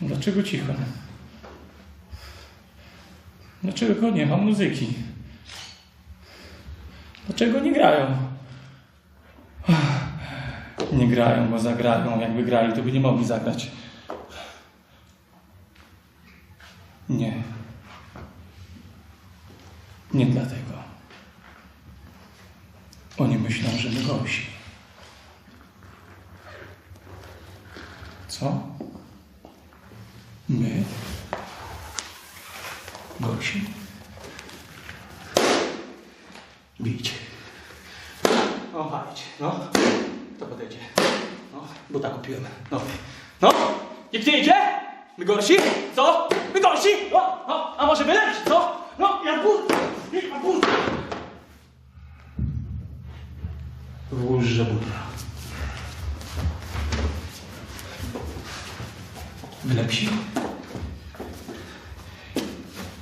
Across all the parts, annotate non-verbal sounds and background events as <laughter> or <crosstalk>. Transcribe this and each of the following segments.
Dlaczego cicho? Dlaczego nie ma muzyki? Dlaczego nie grają? Nie grają, bo zagrają. Jakby grali, to by nie mogli zagrać. Nie. Nie dlatego. Oni myślą, że my gorsi. Co? My? Gorsi? Bijcie. No, palić. No. To podejdzie. No, buta kupiłem. No. No! Nikt nie idzie? My gorsi? Co? My gorsi? No, no, a może my lepsi, co? No, ja but! Ja buta.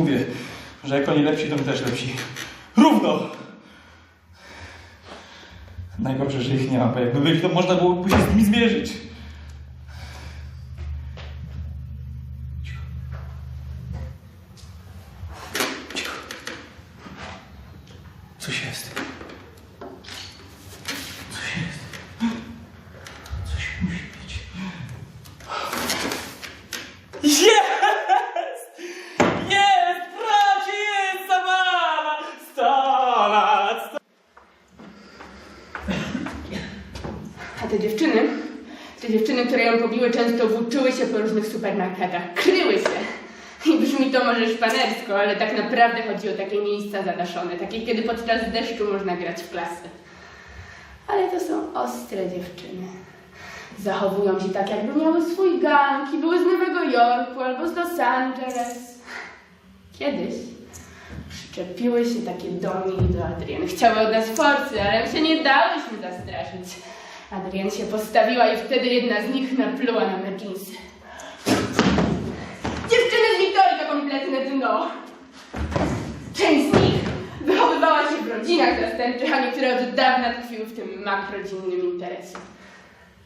Mówię, że jak oni lepsi, to my też lepsi. Równo! Najgorsze, że ich nie ma, bo jakby byli, to można byłoby się z nimi zmierzyć. Cicho. Cicho. Coś jest. Coś jest. Coś musi być. Jest! Jest! Bracie, jest zabawa! Sto lat! Sto... A te dziewczyny, te dziewczyny, które ją pobiły, często włóczyły się po różnych supermarketach, kryły się. I brzmi to może szpanersko, ale tak naprawdę chodzi o takie miejsca zadaszone, takie kiedy podczas deszczu można grać w klasy. Ale to są ostre dziewczyny. Zachowują się tak, jakby miały swój gang i były z Nowego Jorku albo z Los Angeles. Kiedyś przyczepiły się takie do mnie i do Adriany. Chciały od nas forcy, ale się nie dałyśmy zastraszyć. Adrian się postawiła i wtedy jedna z nich napluła na me. Dziewczyny z Wiktorii kompletne dno. Część z nich wychowywała się w rodzinach zastępczych, a niektóre od dawna tkwiły w tym makrodzinnym interesie.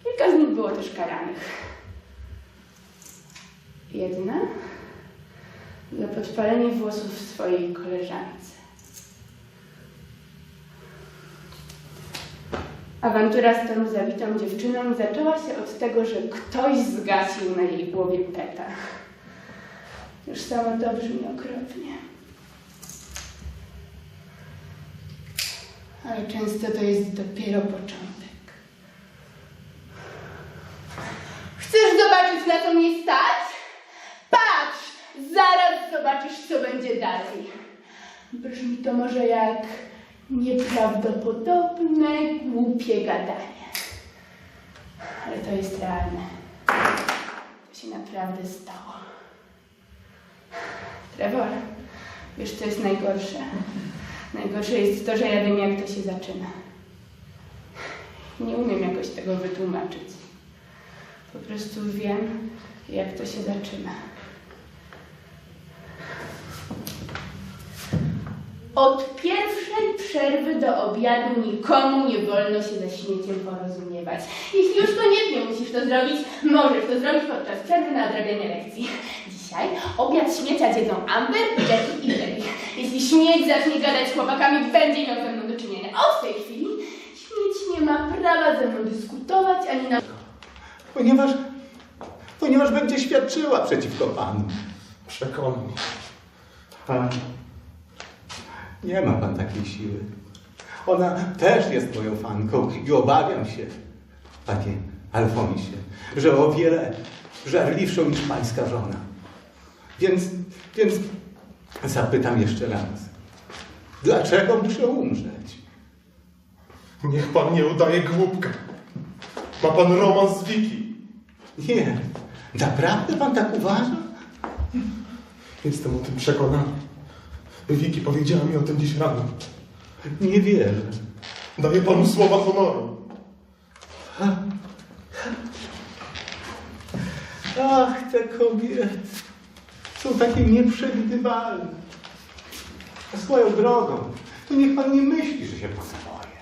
Kilka z nich było też karanych. Jedna za podpalenie włosów swojej koleżance. Awantura z tą zabitą dziewczyną zaczęła się od tego, że ktoś zgasił na jej głowie peta. Już samo to brzmi okropnie. Ale często to jest dopiero początek. Chcesz zobaczyć, na co mnie stać? Patrz! Zaraz zobaczysz, co będzie dalej. Brzmi to może jak nieprawdopodobne, głupie gadanie. Ale to jest realne. To się naprawdę stało. Trevor, wiesz co jest najgorsze? Najgorsze jest to, że ja wiem, jak to się zaczyna. Nie umiem jakoś tego wytłumaczyć. Po prostu wiem, jak to się zaczyna. Od pierwszej przerwy do obiadu nikomu nie wolno się ze śmieciem porozumiewać. Jeśli już koniecznie musisz to zrobić, możesz to zrobić podczas przerwy na odrabianie lekcji. Dzisiaj obiad śmiecia zjedzą Amber, Jackie i Debbie. Jeśli śmieć zacznie gadać z chłopakami, będzie miał ze mną do czynienia. Od tej chwili śmieć nie ma prawa ze mną dyskutować ani na... Ponieważ, ponieważ będzie świadczyła przeciwko Panu. Przekonaj. Pan, nie ma Pan takiej siły. Ona też jest moją fanką i obawiam się, Panie Alfonsie, że o wiele żarliwszą niż Pańska żona. Więc, więc zapytam jeszcze raz. Dlaczego muszę umrzeć? Niech pan nie udaje głupka. Ma pan romans z Wiki. Nie. Naprawdę pan tak uważa? Jestem o tym przekonany. Wiki powiedziała mi o tym dziś rano. Nie wierzę. Daję panu słowa honoru. Ach, te kobiety są takie nieprzewidywalne. A swoją drogą, to niech pan nie myśli, że się pan boję.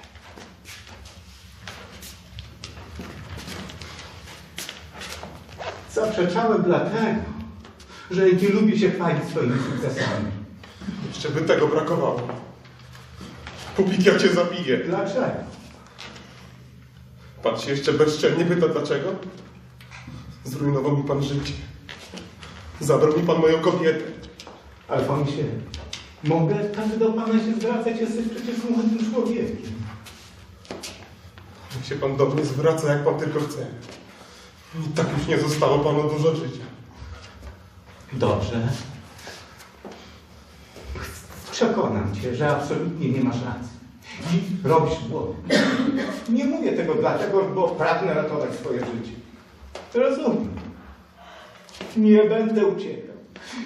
Zaprzeczałem dlatego, że nie lubię się chwalić swoimi sukcesami. Jeszcze by tego brakowało. Pupik, ja cię zabiję. Dlaczego? Pan się jeszcze bezczelnie pyta dlaczego? Zrujnował mi pan życie. Zabrał mi pan moją kobietę. Alfonsie, mogę tak do pana się zwracać, jesteś przecież młodym człowiekiem. Niech się pan do mnie zwraca, jak pan tylko chce. I tak już nie zostało panu dużo życia. Dobrze. Przekonam cię, że absolutnie nie masz racji. I robisz błąd. Nie mówię tego dlatego, bo pragnę ratować swoje życie. Rozumiem. Nie będę uciekał.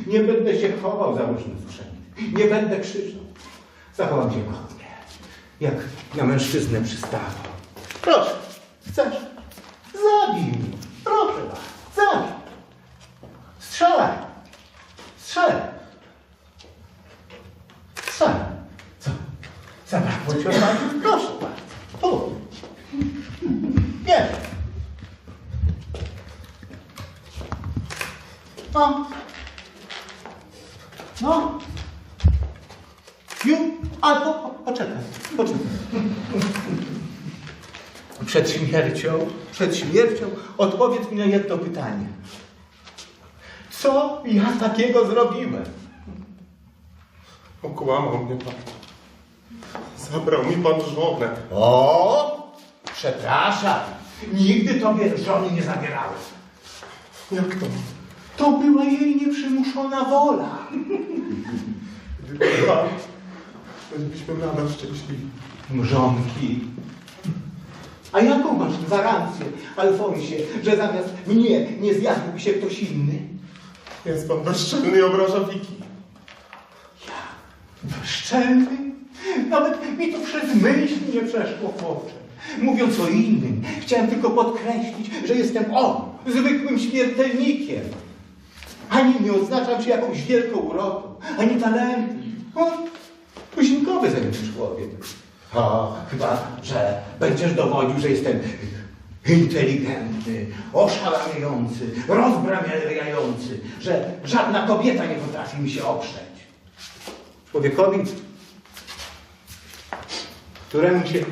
Nie będę się chował za różnym sprzętem. Nie będę krzyczał. Zachowam się godnie. Jak na mężczyznę przystało. Proszę, chcesz? Zabij mnie. Proszę zabij. Strzelaj! Strzelaj! Strzelaj! Co? Zabrakło ci odwagi? Proszę bardzo. Tu. Nie. No. No. Ju. A, po, po, poczekaj. Poczekaj. Przed śmiercią, przed śmiercią odpowiedz mi na jedno pytanie. Co ja takiego zrobiłem? Okłamał mnie pan. Zabrał mi pan żonę. O, przepraszam. Nigdy tobie żony nie zabierałem. Jak to? To była jej nieprzymuszona wola. Gdyby pan, bylibyśmy nadal szczęśliwi. Mrzonki. A jaką masz gwarancję, Alfonsie, że zamiast mnie nie zjadłby się ktoś inny? Jest pan bezczelny i obraża Wiki. Szczelny? Nawet mi to przez myśl nie przeszło w oczy. Mówiąc o innym, chciałem tylko podkreślić, że jestem on, zwykłym śmiertelnikiem. Ani nie odznaczam się jakąś wielką urodą, ani talentem. O, tuzinkowy ze mnie człowiek. O, chyba, że będziesz dowodził, że jestem inteligentny, oszałamiający, rozbramiający, że żadna kobieta nie potrafi mi się oprzeć. Człowiekowi, któremu się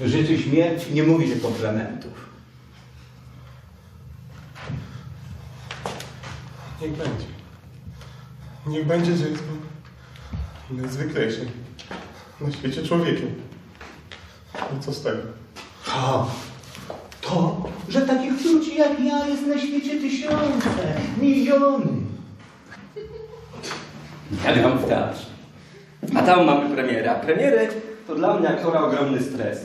w życiu śmierci nie mówi się komplementów. Niech będzie. Niech będzie, że jest pan najzwyklejszym na świecie człowiekiem. I co z tego? O, to, że takich ludzi jak ja jest na świecie tysiące, miliony. Ja bywam w teatrze. A tam mamy premierę. A premiery to dla mnie aktora ogromny stres.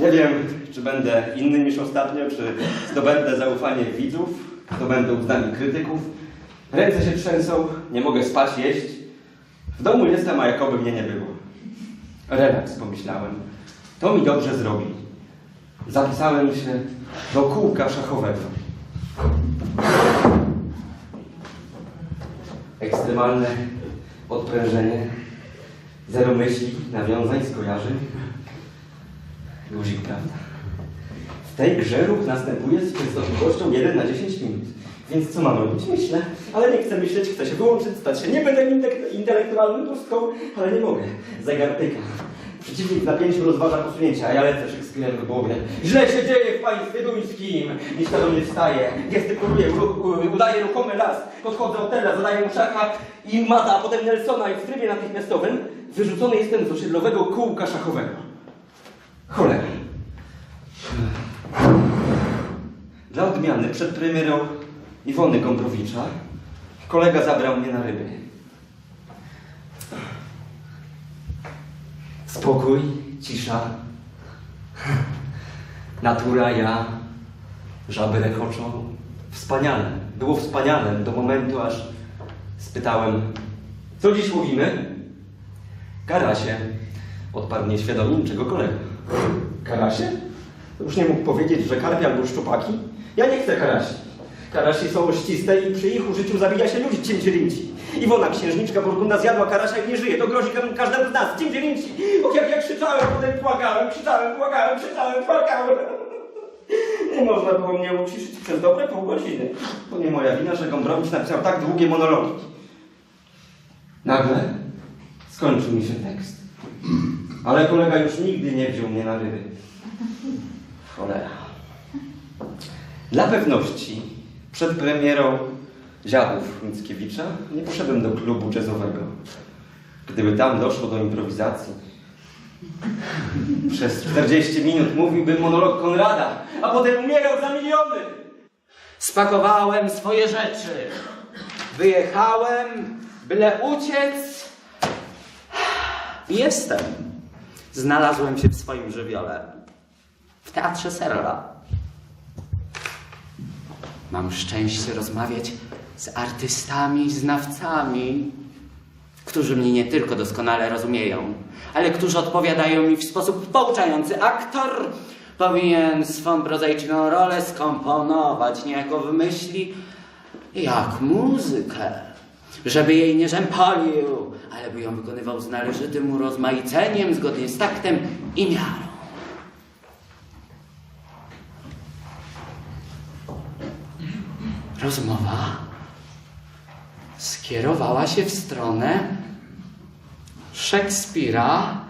Nie wiem, czy będę inny niż ostatnio, czy zdobędę zaufanie widzów, zdobędę uznanie krytyków. Ręce się trzęsą, nie mogę spać, jeść. W domu jestem, a jakoby mnie nie było. Relaks, pomyślałem. To mi dobrze zrobi. Zapisałem się do kółka szachowego. Ekstremalne odprężenie. Zero myśli, nawiązań, skojarzeń. Guzik, prawda? W tej grze ruch następuje z częstotliwością 1 na 10 minut. Więc co mam robić? Myślę, ale nie chcę myśleć, chcę się wyłączyć, stać się niebydem intelek- intelektualnym pustką, ale nie mogę. Zegar tyka. Przeciwnik w napięciu rozważa posunięcia, a ja lecę Szekspirem w głowie. Źle się dzieje w państwie duńskim! Liczna do mnie wstaje, u- udaje ruchomy las. Podchodzę od tela, zadaję mu i mata, a potem Nelsona i w trybie natychmiastowym wyrzucony jestem z osiedlowego kółka szachowego. Cholera. Dla odmiany przed premierą Iwony Gombrowicza kolega zabrał mnie na ryby. Spokój, cisza. Natura, ja, żaby rechoczą. Wspaniale. Było wspaniale do momentu, aż spytałem, co dziś mówimy? Karasie. Odparł nieświadomie niczego kolega. Karasie? Już nie mógł powiedzieć, że karpie albo szczupaki? Ja nie chcę karasi. Karasi są ościste i przy ich użyciu zabija się ludzi cięcierinci. Iwona, księżniczka Burgunda zjadła karasia i nie żyje. To grozi ka- każdemu z nas, cięcierinci. Och, jak ja krzyczałem, potem płakałem, krzyczałem, płakałem, krzyczałem, płakałem. Nie można było mnie uciszyć przez dobre pół godziny. To nie moja wina, że Gombrowicz napisał tak długie monologi. Nagle skończył mi się tekst. Ale kolega już nigdy nie wziął mnie na ryby. Cholera. Dla pewności przed premierą Dziadów Mickiewicza nie poszedłem do klubu jazzowego. Gdyby tam doszło do improwizacji, <laughs> przez 40 minut mówiłbym monolog Konrada, a potem umierał za miliony. Spakowałem swoje rzeczy. Wyjechałem, byle uciec. I Jestem. Znalazłem się w swoim żywiole. W teatrze Serla. Mam szczęście rozmawiać z artystami, znawcami, którzy mnie nie tylko doskonale rozumieją, ale którzy odpowiadają mi w sposób pouczający. Aktor powinien swą prozaiczną rolę skomponować niejako w myśli jak muzykę, żeby jej nie rzępolił, ale by ją wykonywał z należytym urozmaiceniem, zgodnie z taktem i miarą. Rozmowa skierowała się w stronę Szekspira.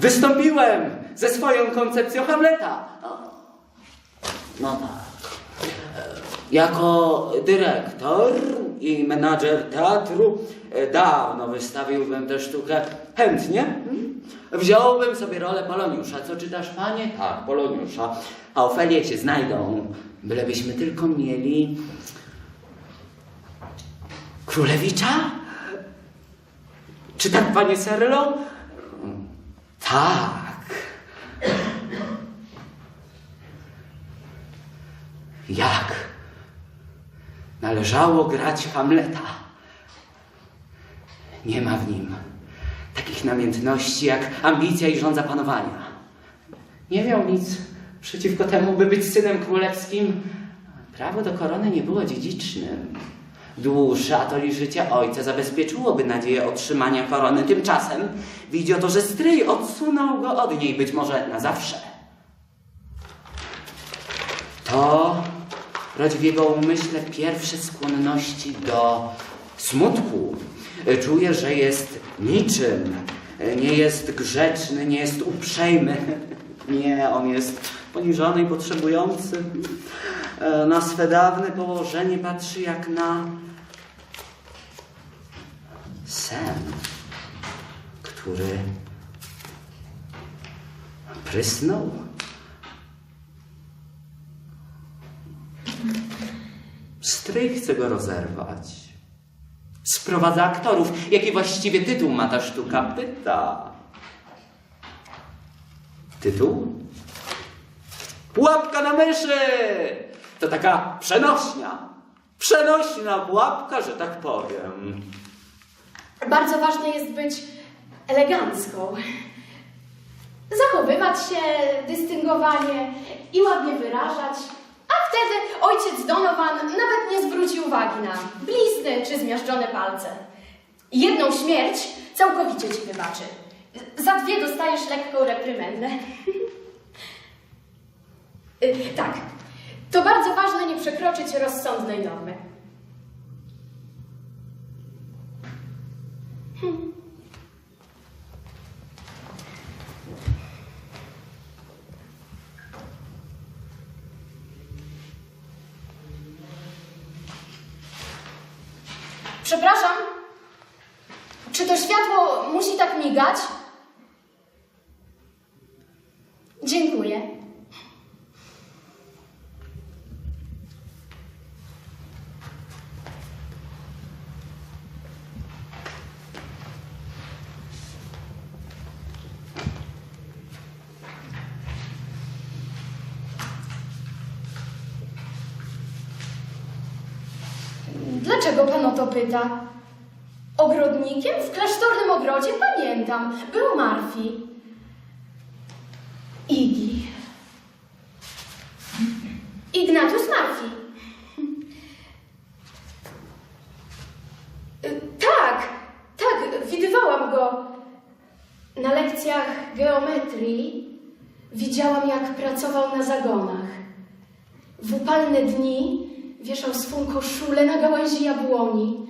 Wystąpiłem ze swoją koncepcją Hamleta. No tak. Jako dyrektor i menadżer teatru dawno wystawiłbym tę sztukę chętnie. Wziąłbym sobie rolę Poloniusza. Co czytasz, panie? Tak, Poloniusza. A Ofelie się znajdą, bylebyśmy tylko mieli Królewicza? Czy tak, panie Serlo? Tak. Jak? Należało grać Hamleta. Nie ma w nim takich namiętności jak ambicja i żądza panowania. Nie miał nic przeciwko temu, by być synem królewskim. Prawo do korony nie było dziedzicznym. Dłuższe atoli życia ojca zabezpieczyłoby nadzieję otrzymania korony. Tymczasem widzi oto, że stryj odsunął go od niej, być może na zawsze. To rodzi w jego umyśle pierwsze skłonności do smutku. Czuje, że jest niczym, nie jest grzeczny, nie jest uprzejmy. Nie, on jest poniżony i potrzebujący. Na swe dawne położenie patrzy jak na sen, który prysnął. Stryj chce go rozerwać. Sprowadza aktorów. Jaki właściwie tytuł ma ta sztuka? Pyta. Tytuł? Pułapka na myszy! To taka przenośnia. Przenośna pułapka, że tak powiem. Bardzo ważne jest być elegancką. Zachowywać się dystyngowanie i ładnie wyrażać. A wtedy ojciec Donovan nawet nie zwróci uwagi na blizny czy zmiażdżone palce. Jedną śmierć całkowicie ci wybaczy. Za dwie dostajesz lekką reprymendę. <laughs> Y, tak, to bardzo ważne nie przekroczyć rozsądnej normy. Przepraszam, czy to światło musi tak migać? Dziękuję. Dlaczego pan o to pyta? Ogrodnikiem w klasztornym ogrodzie pamiętam. Był Marfi. Igi. Ignatius Marfi. Y, Tak, tak, widywałam go. Na lekcjach geometrii widziałam, jak pracował na zagonach. W upalne dni wieszał swą koszulę na gałęzi jabłoni.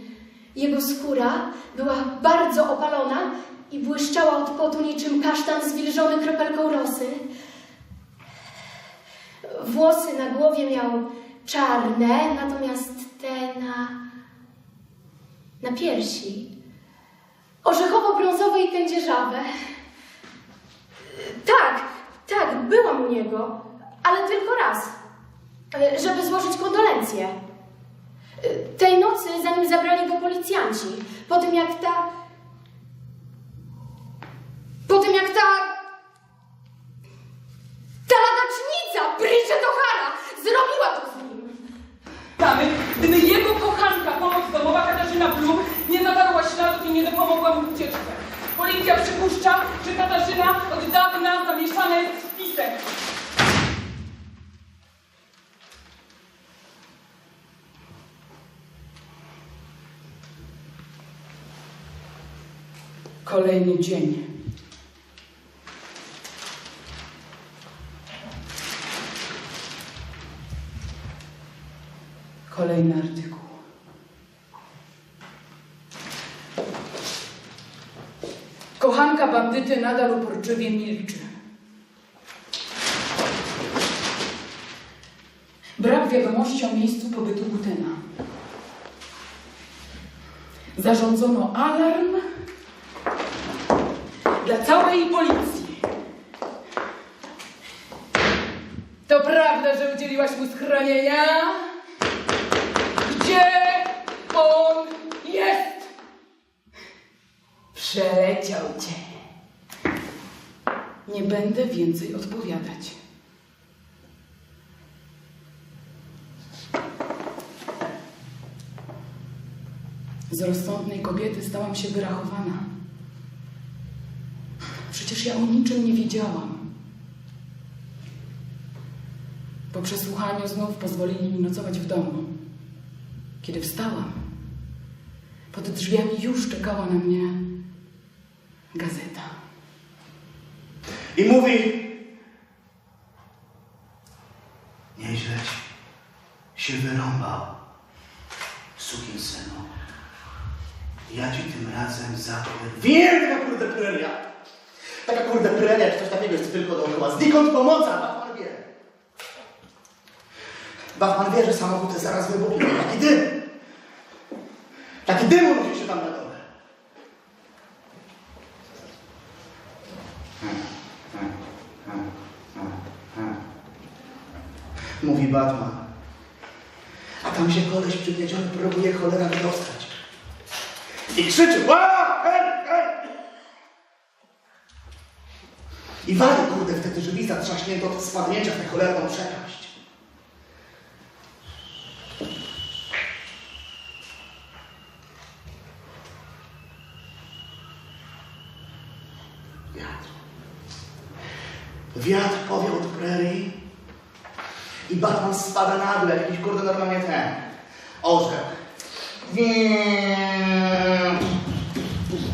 Jego skóra była bardzo opalona i błyszczała od potu niczym kasztan zwilżony kropelką rosy. Włosy na głowie miał czarne, natomiast te na, na piersi orzechowo-brązowe i kędzierzawe. Tak, tak, byłam u niego, ale tylko raz, żeby złożyć kondolencje. E, Tej nocy, zanim zabrali go policjanci, po tym jak ta... Po tym jak ta... Ta ladacznica, Bridget O'Hara, zrobiła to z nim. Tamy, gdyby jego kochanka, pomoc domowa Katarzyna Blum, nie zawarła śladów i nie dopomogła mu w ucieczce. Policja przypuszcza, że Katarzyna od dawna zamieszana jest w spisek. Kolejny dzień. Kolejny artykuł. Kochanka bandyty nadal uporczywie milczy. Brak wiadomości o miejscu pobytu Butyna. Zarządzono alarm dla całej policji. To prawda, że udzieliłaś mu schronienia? Gdzie on jest? Przeleciał cię. Nie będę więcej odpowiadać. Z rozsądnej kobiety stałam się wyrachowana. Przecież ja o niczym nie wiedziałam. Po przesłuchaniu znów pozwolili mi nocować w domu. Kiedy wstałam, pod drzwiami już czekała na mnie gazeta. I mówi Nieźle się wyrąbał, synu. Ja ci tym razem zapowiem. Wiem, kurde preria. Taka kurde czy coś takiego jest tylko dookoła. Znikąd pomoca, Batman wie. Batman wie, że samochód jest zaraz wybuchnie. Taki dym. Taki dym urodzi się tam na dole. Mówi Batman. A tam się koleś przygniedziony próbuje cholera wydostać. I krzyczy, ła! I wali, kurde, wtedy drzwi zatrzaśnięto od spadnięcia w tę cholerną przepaść. Wiatr. Wiatr powiał od prerii i Batman spada nagle, jakiś kurde normalnie ten. Orzeł.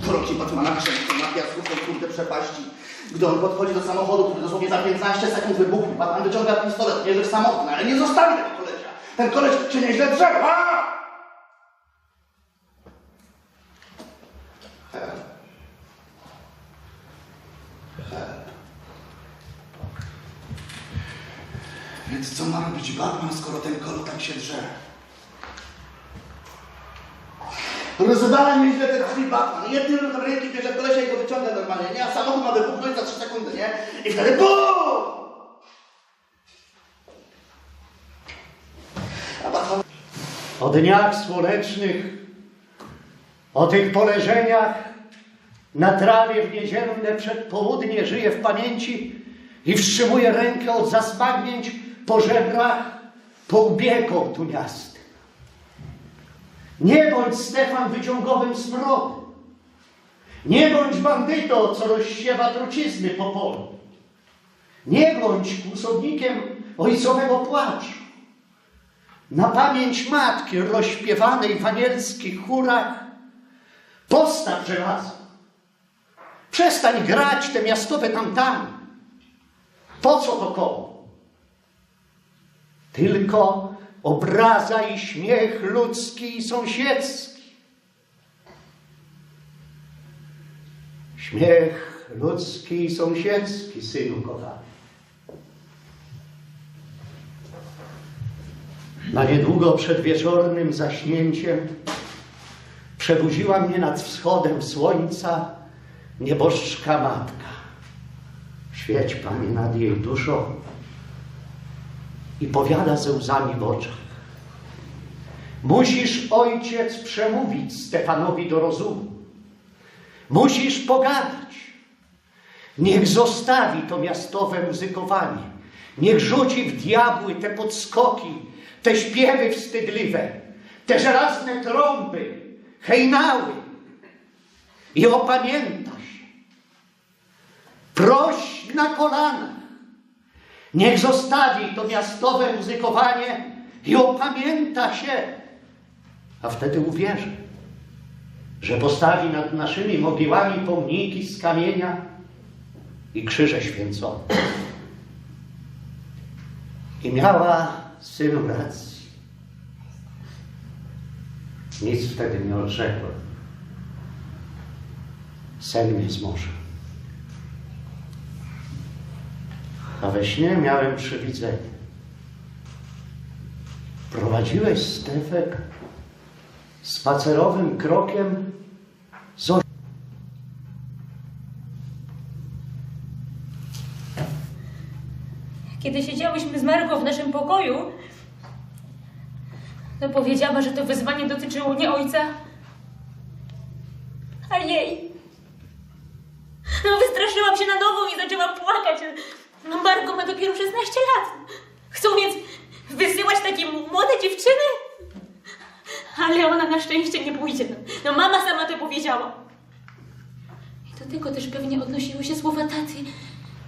Kroki Batmana krzęsną na piasku kurde przepaści. Gdy on podchodzi do samochodu, który dosłownie za 15 sekund wybuchnie, Batman wyciąga pistolet, mierzy w samochód, ale nie zostawi tego kolesia. Ten koleś się nieźle drze. A! Help. Help. Więc co ma robić Batman, skoro ten kolo tak się drze? Rozwala nieźle te drzwi Batman. Jednym ręki bierze kolesia i go wyciąga normalnie, nie? A samochód ma wybuchnąć za 3 sekundy, nie? I wtedy BUM! O dniach słonecznych, o tych poleżeniach na trawie w niedzielne przedpołudnie żyje w pamięci i wstrzymuje rękę od zasmagnięć po żebrach, po łbie kołtuniastych. Nie bądź Stefan wyciągowym smrodem. Nie bądź bandyto, co rozsiewa trucizny po polu. Nie bądź kłusownikiem ojcowego płaczu. Na pamięć matki rozśpiewanej w anielskich chórach postaw żelazo. Przestań grać te miastowe tamtamy. Po co to komu? Tylko obraza i śmiech ludzki i sąsiedzki. Śmiech ludzki i sąsiedzki, synu kochany. Na niedługo przed wieczornym zaśnięciem przebudziła mnie nad wschodem słońca nieboszczka matka. Świeć, Panie, nad jej duszą i powiada ze łzami w oczach. Musisz, ojciec, przemówić Stefanowi do rozumu. Musisz pogadać. Niech zostawi to miastowe muzykowanie. Niech rzuci w diabły te podskoki, te śpiewy wstydliwe, te żelazne trąby, hejnały i opamięta się. Proś na kolanach. Niech zostawi to miastowe muzykowanie i opamięta się, a wtedy uwierzy, że postawi nad naszymi mogiłami pomniki z kamienia i krzyże święcone. I miała synu racji. Nic wtedy nie odrzekłem. Sen mnie zmorzył. A we śnie miałem przywidzenie. Prowadziłeś Stefek spacerowym krokiem z Kiedy siedziałyśmy z Margo w naszym pokoju, to powiedziała, że to wyzwanie dotyczyło nie ojca, a jej. No wystraszyłam się na nowo i zaczęłam płakać. No Margo ma dopiero 16 lat. Chcą więc wysyłać takie młode dziewczyny? Ale ona na szczęście nie pójdzie. No mama sama to powiedziała. I do tego też pewnie odnosiły się słowa taty,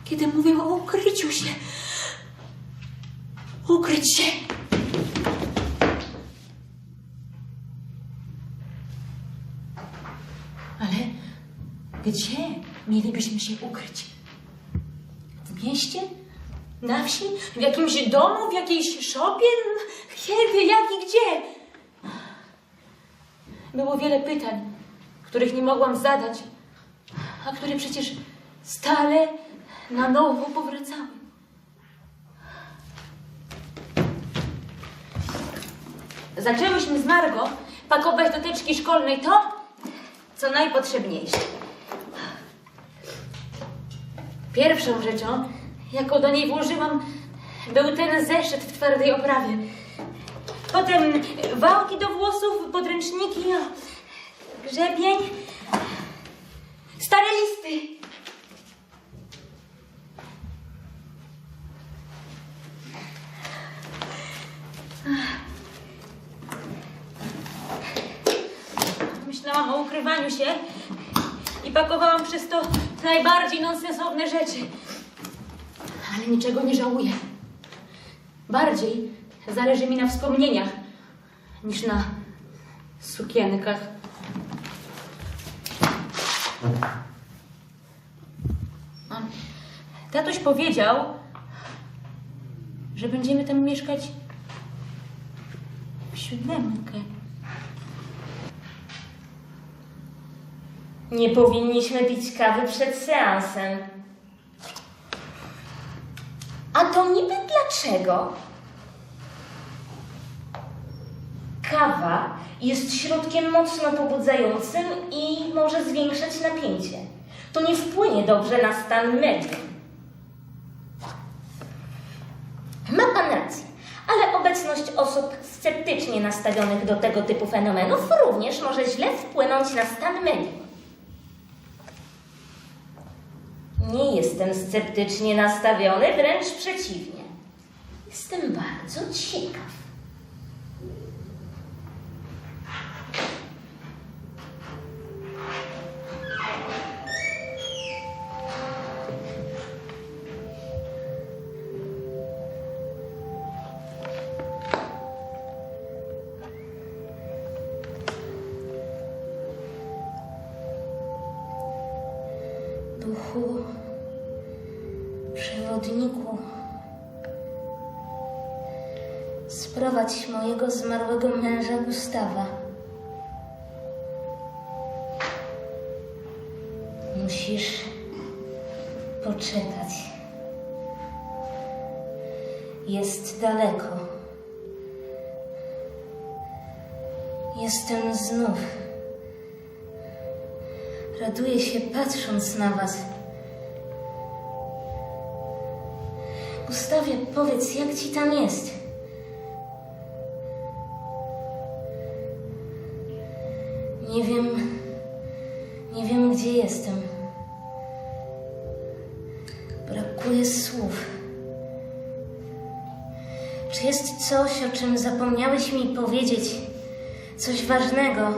kiedy mówiła o ukryciu się. Ukryć się! Ale gdzie mielibyśmy się ukryć? Mieście? Na wsi? W jakimś domu? W jakiejś szopie? Kiedy? Jak i gdzie? Było wiele pytań, których nie mogłam zadać, a które przecież stale na nowo powracały. Zaczęłyśmy z Margo pakować do teczki szkolnej to, co najpotrzebniejsze. Pierwszą rzeczą, jaką do niej włożyłam, był ten zeszyt w twardej oprawie. Potem wałki do włosów, podręczniki, o, grzebień, stare listy. Myślałam o ukrywaniu się i pakowałam przez to najbardziej nonsensowne rzeczy. Niczego nie żałuję. Bardziej zależy mi na wspomnieniach niż na sukienkach. A, Tatuś powiedział, że będziemy tam mieszkać w siódemkę. Nie powinniśmy pić kawy przed seansem. A to niby dlaczego? Kawa jest środkiem mocno pobudzającym i może zwiększać napięcie. To nie wpłynie dobrze na stan medium. Ma pan rację, ale obecność osób sceptycznie nastawionych do tego typu fenomenów również może źle wpłynąć na stan medium. Nie jestem sceptycznie nastawiony, wręcz przeciwnie. Jestem bardzo ciekaw. Duchu, przewodniku. Sprowadź mojego zmarłego męża Gustawa. Musisz poczekać. Jest daleko. Jestem znów. Raduję się patrząc na was. Gustawie, powiedz, jak ci tam jest? Czy jest coś, o czym zapomniałeś mi powiedzieć? Coś ważnego?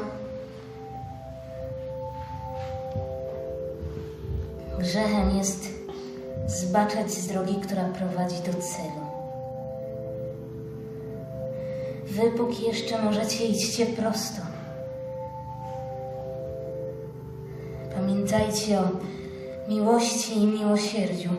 Grzechem jest zbaczać z drogi, która prowadzi do celu. Wy jeszcze możecie idźcie prosto. Pamiętajcie o miłości i miłosierdziu.